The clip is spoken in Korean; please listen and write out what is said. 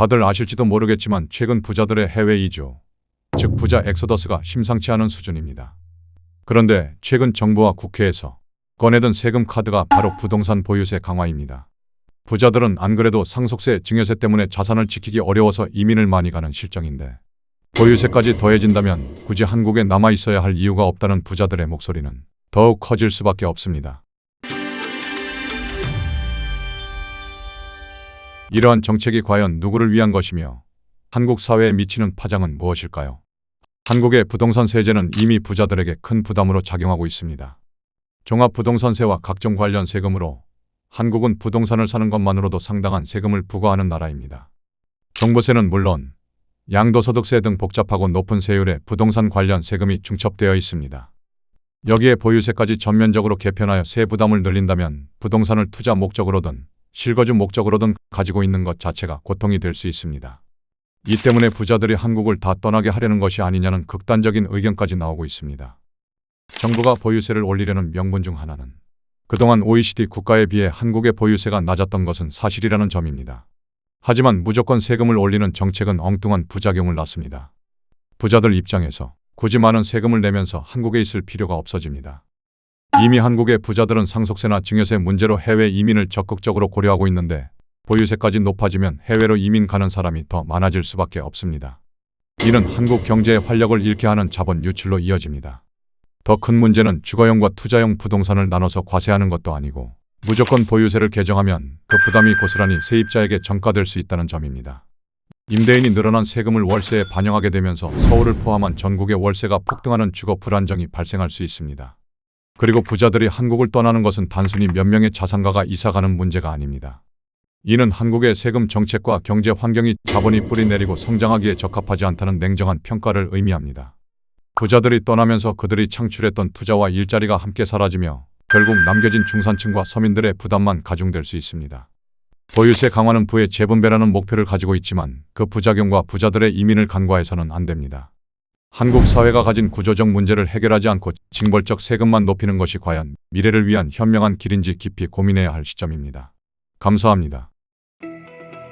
다들 아실지도 모르겠지만 최근 부자들의 해외 이주, 즉 부자 엑소더스가 심상치 않은 수준입니다. 그런데 최근 정부와 국회에서 꺼내든 세금 카드가 바로 부동산 보유세 강화입니다. 부자들은 안 그래도 상속세, 증여세 때문에 자산을 지키기 어려워서 이민을 많이 가는 실정인데 보유세까지 더해진다면 굳이 한국에 남아 있어야 할 이유가 없다는 부자들의 목소리는 더욱 커질 수밖에 없습니다. 이러한 정책이 과연 누구를 위한 것이며 한국 사회에 미치는 파장은 무엇일까요? 한국의 부동산 세제는 이미 부자들에게 큰 부담으로 작용하고 있습니다. 종합부동산세와 각종 관련 세금으로 한국은 부동산을 사는 것만으로도 상당한 세금을 부과하는 나라입니다. 종부세는 물론 양도소득세 등 복잡하고 높은 세율의 부동산 관련 세금이 중첩되어 있습니다. 여기에 보유세까지 전면적으로 개편하여 세 부담을 늘린다면 부동산을 투자 목적으로든 실거주 목적으로든 가지고 있는 것 자체가 고통이 될 수 있습니다. 이 때문에 부자들이 한국을 다 떠나게 하려는 것이 아니냐는 극단적인 의견까지 나오고 있습니다. 정부가 보유세를 올리려는 명분 중 하나는 그동안 OECD 국가에 비해 한국의 보유세가 낮았던 것은 사실이라는 점입니다. 하지만 무조건 세금을 올리는 정책은 엉뚱한 부작용을 낳습니다. 부자들 입장에서 굳이 많은 세금을 내면서 한국에 있을 필요가 없어집니다. 이미 한국의 부자들은 상속세나 증여세 문제로 해외 이민을 적극적으로 고려하고 있는데 보유세까지 높아지면 해외로 이민 가는 사람이 더 많아질 수밖에 없습니다. 이는 한국 경제의 활력을 잃게 하는 자본 유출로 이어집니다. 더 큰 문제는 주거용과 투자용 부동산을 나눠서 과세하는 것도 아니고 무조건 보유세를 개정하면 그 부담이 고스란히 세입자에게 전가될 수 있다는 점입니다. 임대인이 늘어난 세금을 월세에 반영하게 되면서 서울을 포함한 전국의 월세가 폭등하는 주거 불안정이 발생할 수 있습니다. 그리고 부자들이 한국을 떠나는 것은 단순히 몇 명의 자산가가 이사가는 문제가 아닙니다. 이는 한국의 세금 정책과 경제 환경이 자본이 뿌리내리고 성장하기에 적합하지 않다는 냉정한 평가를 의미합니다. 부자들이 떠나면서 그들이 창출했던 투자와 일자리가 함께 사라지며 결국 남겨진 중산층과 서민들의 부담만 가중될 수 있습니다. 보유세 강화는 부의 재분배라는 목표를 가지고 있지만 그 부작용과 부자들의 이민을 간과해서는 안 됩니다. 한국 사회가 가진 구조적 문제를 해결하지 않고 징벌적 세금만 높이는 것이 과연 미래를 위한 현명한 길인지 깊이 고민해야 할 시점입니다. 감사합니다.